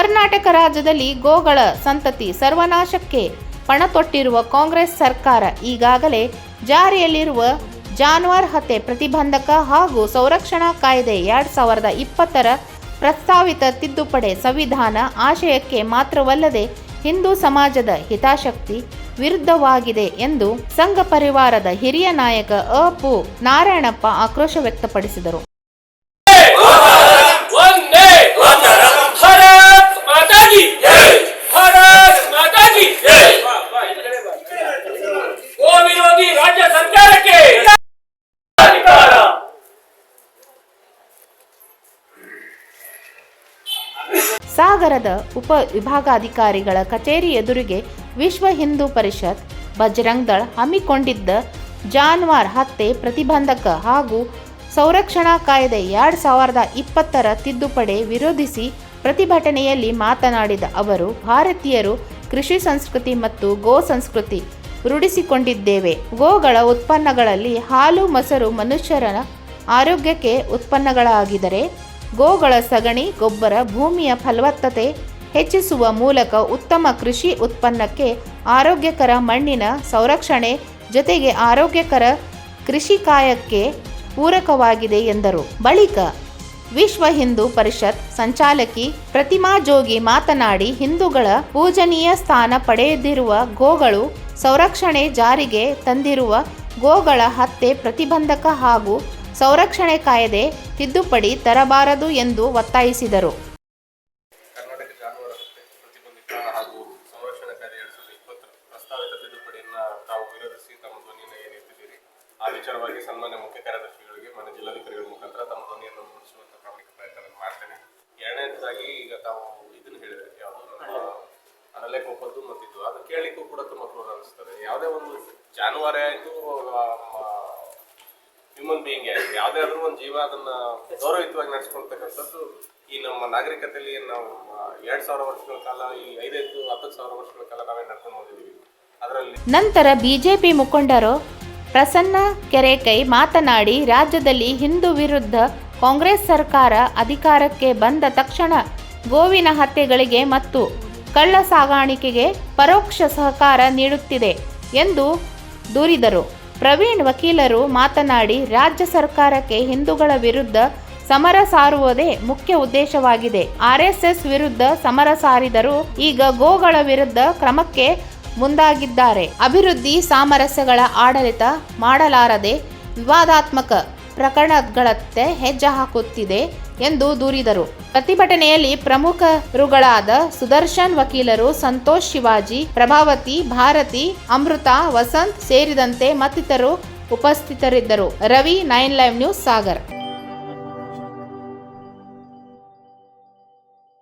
ಕರ್ನಾಟಕ ರಾಜ್ಯದಲ್ಲಿ ಗೋಗಳ ಸಂತತಿ ಸರ್ವನಾಶಕ್ಕೆ ಪಣತೊಟ್ಟಿರುವ ಕಾಂಗ್ರೆಸ್ ಸರ್ಕಾರ ಈಗಾಗಲೇ ಜಾರಿಯಲ್ಲಿರುವ ಜಾನುವಾರು ಹತ್ಯೆ ಪ್ರತಿಬಂಧಕ ಹಾಗೂ ಸಂರಕ್ಷಣಾ ಕಾಯ್ದೆ ಎರಡು ಸಾವಿರದ ಇಪ್ಪತ್ತರ ಪ್ರಸ್ತಾವಿತ ತಿದ್ದುಪಡಿ ಸಂವಿಧಾನ ಆಶಯಕ್ಕೆ ಮಾತ್ರವಲ್ಲದೆ ಹಿಂದೂ ಸಮಾಜದ ಹಿತಾಸಕ್ತಿ ವಿರುದ್ಧವಾಗಿದೆ ಎಂದು ಸಂಘ ಪರಿವಾರದ ಹಿರಿಯ ನಾಯಕ ಅಪು ನಾರಾಯಣಪ್ಪ ಆಕ್ರೋಶ ವ್ಯಕ್ತಪಡಿಸಿದರು ಒಂದೇ ಭಾರತ್ ಮಾತಾ ಕಿ ಭಾರತ್ ಮಾತಾ ಕಿ ಗೋ ವಿರೋಧಿ ಸರ್ಕಾರಕ್ಕೆ ಸಾಗರದ ಉಪ ವಿಭಾಗಾಧಿಕಾರಿಗಳ ಕಚೇರಿ ಎದುರಿಗೆ ವಿಶ್ವ ಹಿಂದೂ ಪರಿಷತ್ ಬಜರಂಗ್ ದಳ್ ಹಮ್ಮಿಕೊಂಡಿದ್ದ ಜಾನ್ವಾರ್ ಹತ್ಯೆ ಪ್ರತಿಬಂಧಕ ಹಾಗೂ ಸಂರಕ್ಷಣಾ ಕಾಯ್ದೆ ಎರಡು ಸಾವಿರದ ಇಪ್ಪತ್ತರ ತಿದ್ದುಪಡಿ ವಿರೋಧಿಸಿ ಪ್ರತಿಭಟನೆಯಲ್ಲಿ ಮಾತನಾಡಿದ ಅವರು, ಭಾರತೀಯರು ಕೃಷಿ ಸಂಸ್ಕೃತಿ ಮತ್ತು ಗೋ ಸಂಸ್ಕೃತಿ ರೂಢಿಸಿಕೊಂಡಿದ್ದೇವೆ. ಗೋಗಳ ಉತ್ಪನ್ನಗಳಲ್ಲಿ ಹಾಲು, ಮೊಸರು ಮನುಷ್ಯರ ಆರೋಗ್ಯಕ್ಕೆ ಉತ್ಪನ್ನಗಳಾಗಿದ್ದರೆ, ಗೋಗಳ ಸಗಣಿ, ಗೊಬ್ಬರ, ಭೂಮಿಯ ಫಲವತ್ತತೆ ಹೆಚ್ಚಿಸುವ ಮೂಲಕ ಉತ್ತಮ ಕೃಷಿ ಉತ್ಪನ್ನಕ್ಕೆ ಆರೋಗ್ಯಕರ ಮಣ್ಣಿನ ಸಂರಕ್ಷಣೆ ಜೊತೆಗೆ ಆರೋಗ್ಯಕರ ಕೃಷಿ ಕಾಯಕ್ಕೆ ಪೂರಕವಾಗಿದೆ ಎಂದರು. ಬಳಿಕ ವಿಶ್ವ ಹಿಂದೂ ಪರಿಷತ್ ಸಂಚಾಲಕಿ ಪ್ರತಿಮಾ ಜೋಗಿ ಮಾತನಾಡಿ, ಹಿಂದೂಗಳ ಪೂಜನೀಯ ಸ್ಥಾನ ಪಡೆದಿರುವ ಗೋಗಳು ಸಂರಕ್ಷಣೆ ಜಾರಿಗೆ ತಂದಿರುವ ಗೋಗಳ ಹತ್ಯೆ ಪ್ರತಿಬಂಧಕ ಹಾಗೂ ಸಂರಕ್ಷಣೆ ಕಾಯ್ದೆ ತಿದ್ದುಪಡಿ ತರಬಾರದು ಎಂದು ಒತ್ತಾಯಿಸಿದರು. ಆ ವಿಚಾರವಾಗಿ ಸನ್ಮಾನ್ಯ ಮುಖ್ಯ ಕಾರ್ಯದರ್ಶಿಗಳಿಗೆ ಮನೆ ಜಿಲ್ಲಾಧಿಕಾರಿಗಳ ಮುಖಾಂತರ ಅನಲೆಕೊಪ್ಪದ್ದು ಮತ್ತಿದ್ದು ಅದು ಕೇಳಲಿಕ್ಕೂ ಕೂಡ ತುಂಬ ಕ್ರೂರ ಅನಿಸ್ತದೆ. ಯಾವುದೇ ಒಂದು ಜಾನುವಾರೇ ಆಯಿತು ಹ್ಯೂಮನ್ ಬೀಯಿಂಗ್ ಆಯಿತು ಯಾವುದೇ ಆದರೂ ಒಂದು ಜೀವ ಅದನ್ನ ಗೌರವಯುತವಾಗಿ ನಡೆಸ್ಕೊಳ್ತಕ್ಕಂಥದ್ದು ಈ ನಮ್ಮ ನಾಗರಿಕತೆಯಲ್ಲಿ ನಾವು ಎರಡ್ ಸಾವಿರ ವರ್ಷಗಳ ಕಾಲ, ಈ ಐದೈದು ಹತ್ತು ಸಾವಿರ ವರ್ಷಗಳ ಕಾಲ ನಾವೇ ನಡ್ಕೊಂಡು ಹೋಗಿದ್ದೀವಿ. ಅದರಲ್ಲಿ ನಂತರ ಬಿಜೆಪಿ ಮುಖಂಡರು ಪ್ರಸನ್ನ ಕೆರೆಕೈ ಮಾತನಾಡಿ, ರಾಜ್ಯದಲ್ಲಿ ಹಿಂದೂ ವಿರುದ್ಧ ಕಾಂಗ್ರೆಸ್ ಸರ್ಕಾರ ಅಧಿಕಾರಕ್ಕೆ ಬಂದ ತಕ್ಷಣ ಗೋವಿನ ಹತ್ಯೆಗಳಿಗೆ ಮತ್ತು ಕಳ್ಳ ಸಾಗಾಣಿಕೆಗೆ ಪರೋಕ್ಷ ಸಹಕಾರ ನೀಡುತ್ತಿದೆ ಎಂದು ದೂರಿದರು. ಪ್ರವೀಣ್ ವಕೀಲರು ಮಾತನಾಡಿ, ರಾಜ್ಯ ಸರ್ಕಾರಕ್ಕೆ ಹಿಂದೂಗಳ ವಿರುದ್ಧ ಸಮರ ಸಾರುವುದೇ ಮುಖ್ಯ ಉದ್ದೇಶವಾಗಿದೆ. ಆರ್ಎಸ್ಎಸ್ ವಿರುದ್ಧ ಸಮರ ಸಾರಿದರೂ ಈಗ ಗೋಗಳ ವಿರುದ್ಧ ಕ್ರಮಕ್ಕೆ ಮುಂದಾಗಿದ್ದಾರೆ. ಅಭಿವೃದ್ಧಿ ಸಾಮರಸ್ಯಗಳ ಆಡಳಿತ ಮಾಡಲಾರದೆ ವಿವಾದಾತ್ಮಕ ಪ್ರಕರಣಗಳತ್ತ ಹೆಜ್ಜೆ ಹಾಕುತ್ತಿದೆ ಎಂದು ದೂರಿದರು. ಪ್ರತಿಭಟನೆಯಲ್ಲಿ ಪ್ರಮುಖರುಗಳಾದ ಸುದರ್ಶನ್ ವಕೀಲರು ಸಂತೋಷ್ ಶಿವಾಜಿ, ಪ್ರಭಾವತಿ, ಭಾರತಿ, ಅಮೃತ, ವಸಂತ್ ಸೇರಿದಂತೆ ಮತ್ತಿತರರು ಉಪಸ್ಥಿತರಿದ್ದರು. Ravi, nine live news, Sagar.